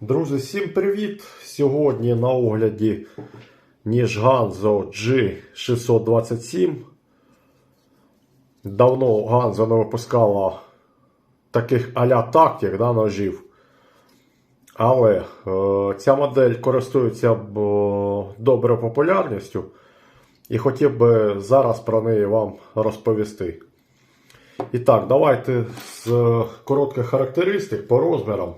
Друзі, всім привіт! Сьогодні на огляді ніж Ганзо G627. Давно Ганзо не випускала таких а-ля тактик да, ножів. Але е, ця модель користується б, е, доброю популярністю. І хотів би зараз про неї вам розповісти. І так, давайте з е, коротких характеристик по розмірам.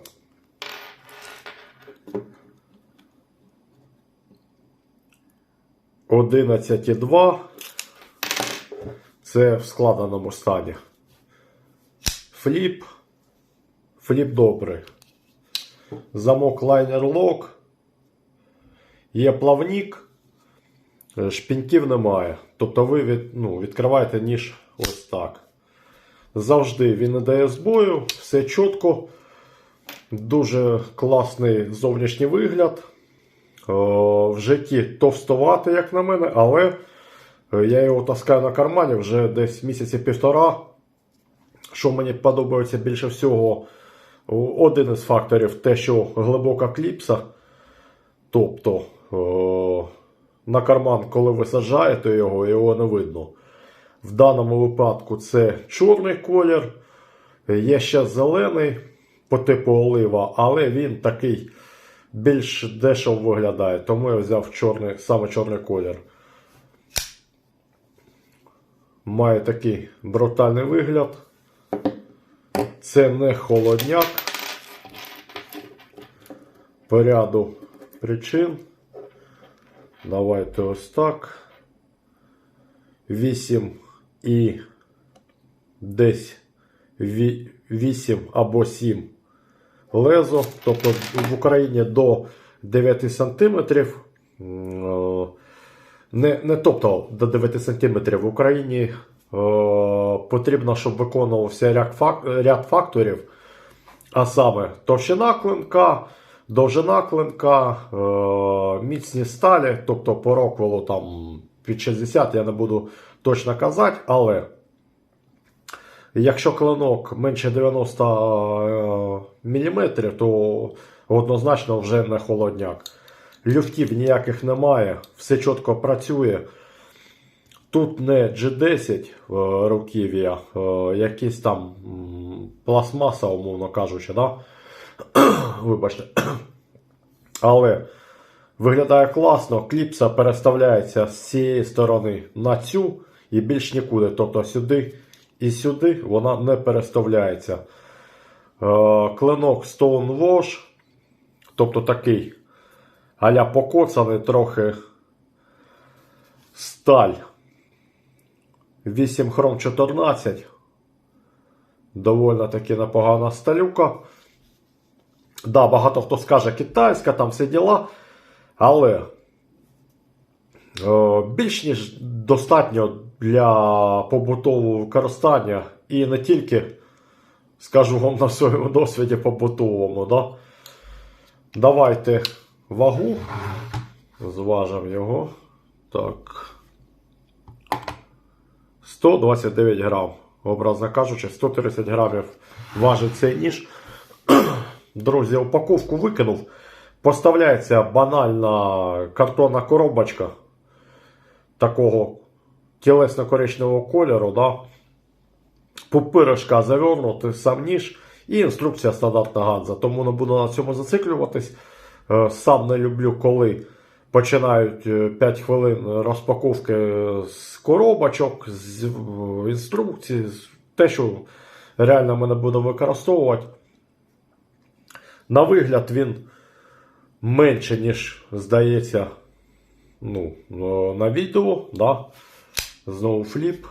Одинадцять і два. Це в складеному стані. Фліп. Фліп добрий. Замок лайнер лок. Є плавник. Шпіньків немає. Тобто ви від, ну, відкриваєте ніж ось так. Завжди він не дає збою, все чітко. Дуже класний зовнішній вигляд. О, в житті товстувати, як на мене, але е, я його таскаю на кармані вже десь місяці півтора. Що мені подобається більше всього, один із факторів те, що глибока кліпса. Тобто о, на карман, коли ви саджаєте його, його не видно. В даному випадку це чорний колір. Є ще зелений по типу олива, але він такий більш дешево виглядає. Тому я взяв чорний, саме чорний колір. Має такий брутальний вигляд. Це не холодняк. По ряду причин. Давайте ось так. 8 і десь 8 або 7 лезо. Тобто в Україні до 9 см. Не, не тобто до 9 см. В Україні е, потрібно, щоб виконувався ряд, фак, ряд факторів. А саме товщина клинка, довжина клинка, е, міцність сталі, тобто по роквелу там під 60 я не буду точно казати, але якщо клинок менше 90 мм, то однозначно вже не холодняк. Люфтів ніяких немає, все чітко працює. Тут не G10 е, руків'я, е, якийсь там пластмаса, умовно кажучи, да? вибачте. Але виглядає класно, кліпса переставляється з цієї сторони на цю і більш нікуди. Тобто сюди і сюди вона не переставляється. Е, Клинок Stone Wash, тобто такий аля покоцаний трохи сталь. 8 хром 14. Довольно таки непогана сталюка. Да, багато хто скаже китайська, там всі діла. Але е, більш ніж достатньо для побутового використання. І не тільки, скажу вам на своєму досвіді побутовому. Да? Давайте вагу. Зважимо його. Так. 129 грам. Образно кажучи, 130 грамів важить цей ніж. Друзі, упаковку викинув. Поставляється банальна картонна коробочка такого тілесно-коричневого кольору. Да? Пупиришка завернути сам ніж і інструкція стандартна ганза. Тому не буду на цьому зациклюватись. Е, Сам не люблю, коли починають е, 5 хвилин розпаковки з коробочок, з е, інструкцій, те, що реально мене буде використовувати. На вигляд він менше, ніж здається, ну, е, на відео. Да? Знову фліп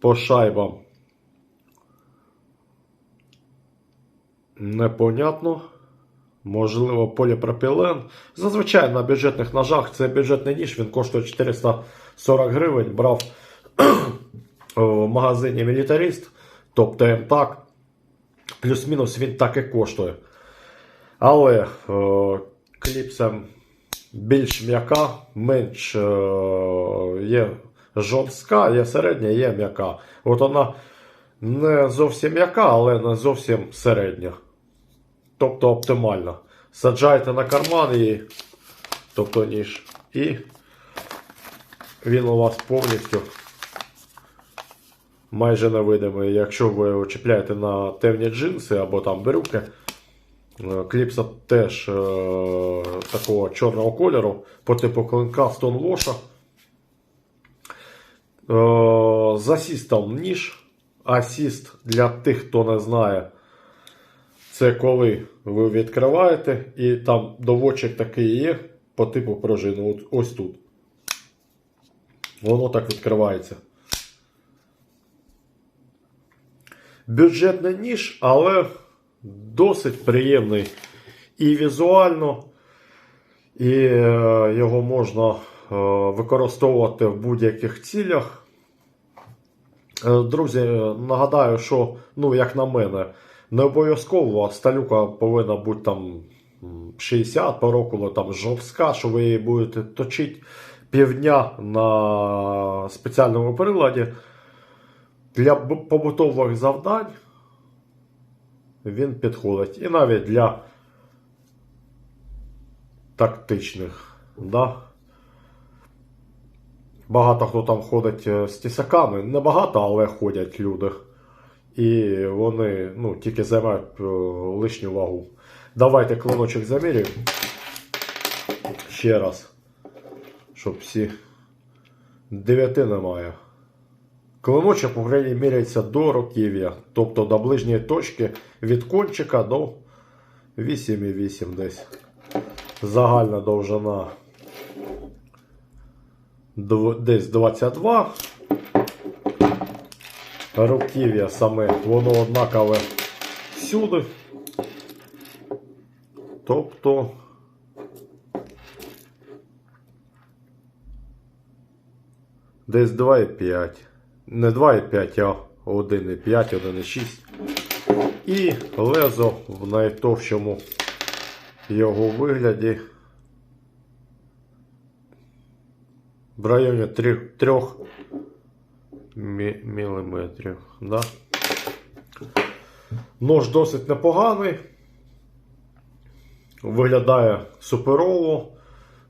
по шайбам. Непонятно. Можливо, поліпропілен. Зазвичай на бюджетних ножах це бюджетний ніж, він коштує 440 гривень. Брав в магазині Мілітаріст, тобто МТАК. Плюс-мінус він так і коштує. Але е, кліпса більш м'яка, менш е, є жорстка, є середня, є м'яка. От вона не зовсім м'яка, але не зовсім середня. Тобто оптимальна. саджаєте на карман її, тобто ніж, і він у вас повністю майже невидимий. Якщо ви чіпляєте на темні джинси або там брюки, е, кліпса теж е, такого чорного кольору по типу клинка Stonewash. Е, з асістом ніж. Асіст для тих, хто не знає, це коли ви відкриваєте і там доводчик такий є по типу пружини. Ось тут. Воно так відкривається. Бюджетний ніж, але досить приємний і візуально, і е, його можна використовувати в будь-яких цілях. Е, Друзі, нагадаю, що, ну, як на мене, не обов'язково сталюка повинна бути там 60 по року, там жорстка, що ви її будете точити півдня на спеціальному приладі. Для побутових завдань він підходить. І навіть для тактичних. Да? Багато хто там ходить е, з тісаками. Не багато, але ходять люди. І вони ну, тільки займають е, лишню вагу. Давайте клиночок замірюємо. Ще раз. Щоб всі. Дев'яти немає. Клиночок в Україні міряється до руків'я, тобто до ближньої точки від кончика до 8,8 десь. Загальна довжина десь 22. Руків'я саме, воно однакове всюди. Тобто десь 2,5. Не 2,5, а 1,5, 1,6. І лезо в найтовщому його вигляді в районі 3, 3 мі- міліметрів. Да? Нож досить непоганий. Виглядає суперово.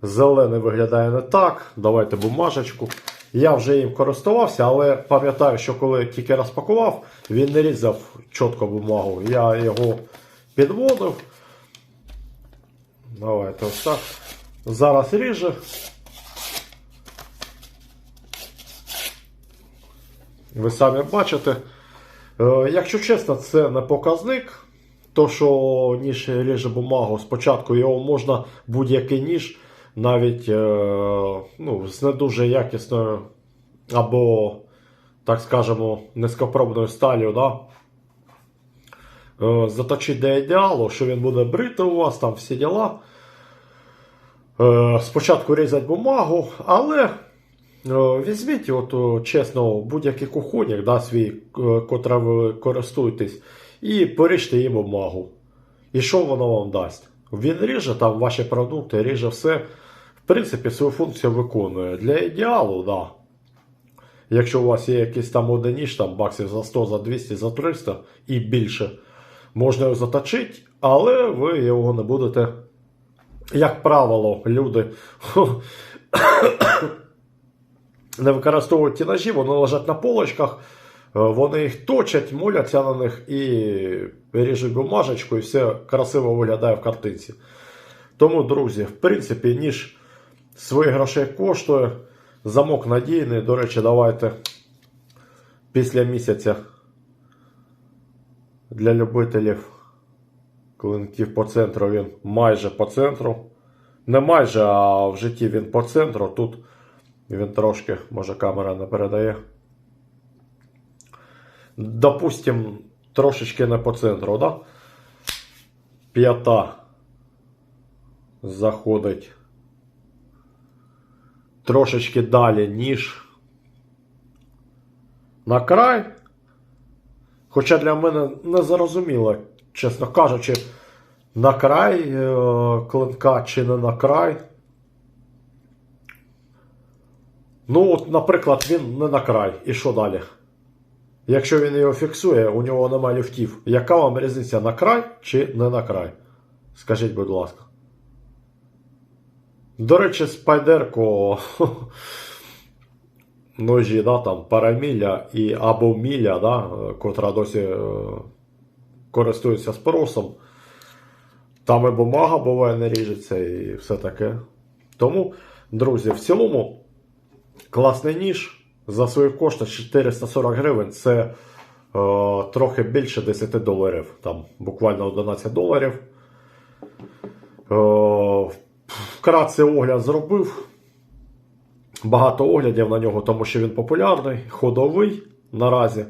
Зелений виглядає не так. Давайте бумажечку. Я вже їм користувався, але пам'ятаю, що коли тільки розпакував, він не різав чітко бумагу. Я його підводив. Давайте ось так. Зараз ріже. Ви самі бачите. Е, Якщо чесно, це не показник. То, що ніж ріже бумагу, спочатку його можна будь-який ніж, навіть е, ну, з не дуже якісною або, так скажемо, низькопробною сталью, да? е, заточити до ідеалу, що він буде брити у вас, там всі діла. Спочатку різать бумагу, але візьміть, от, чесно, будь-який кухонник, да, свій, е, котра ви користуєтесь, і поріжте їм бумагу. І що воно вам дасть? Він ріже там ваші продукти, ріже все. В принципі, свою функцію виконує. Для ідеалу, да. Якщо у вас є якийсь там один ніж, там баксів за 100, за 200, за 300 і більше, можна його заточити, але ви його не будете. Як правило, люди не використовують ті ножі, вони лежать на полочках, е, вони їх точать, моляться на них і ріжуть бумажечку, і все красиво виглядає в картинці. Тому, друзі, в принципі, ніж своїх грошей коштує. Замок надійний. До речі, давайте після місяця для любителів клинків по центру він майже по центру. Не майже, а в житті він по центру. Тут він трошки, може, камера не передає. Допустим, трошечки не по центру, да? П'ята заходить трошечки далі, ніж на край. Хоча для мене не зрозуміло, чесно кажучи, на край е- клинка чи не на край. Ну, от, наприклад, він не на край. І що далі? Якщо він його фіксує, у нього немає люфтів. Яка вам різниця на край чи не на край? Скажіть, будь ласка. До речі, спайдерко ножі, да, там параміля і або міля, да, котра досі е, користується спросом. Там і бумага буває не ріжеться і все таке. Тому, друзі, в цілому класний ніж за свої кошти 440 гривень. Це е, трохи більше 10 доларів. Там буквально 11 доларів. Е, вкратце огляд зробив. Багато оглядів на нього, тому що він популярний, ходовий наразі.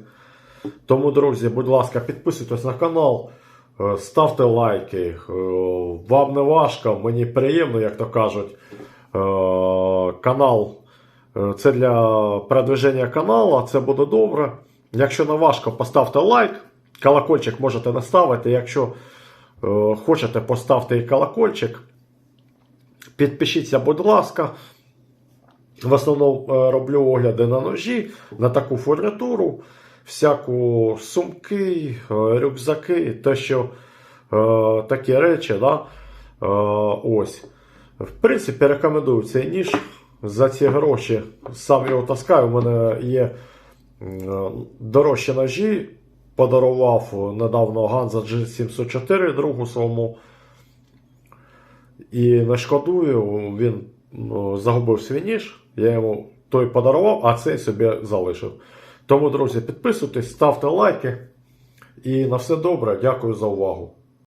Тому, друзі, будь ласка, підписуйтесь на канал, е, ставте лайки. Е, Вам не важко, мені приємно, як то кажуть. Е, Канал це для продвиження каналу, це буде добре. Якщо не важко, поставте лайк. Колокольчик можете наставити. Якщо е, хочете, поставте і колокольчик. Підпишіться, будь ласка. В основному е, роблю огляди на ножі, на таку фурнітуру, всяку сумки, е, рюкзаки, те, що е, такі речі. Да? Е, ось. В принципі, рекомендую цей ніж. За ці гроші сам його таскаю. У мене є дорожчі ножі. Подарував недавно Ганза G704 другу своєму. І не шкодую, він ну, загубив свій ніж. Я йому той подарував, а цей собі залишив. Тому, друзі, підписуйтесь, ставте лайки. І на все добре. Дякую за увагу.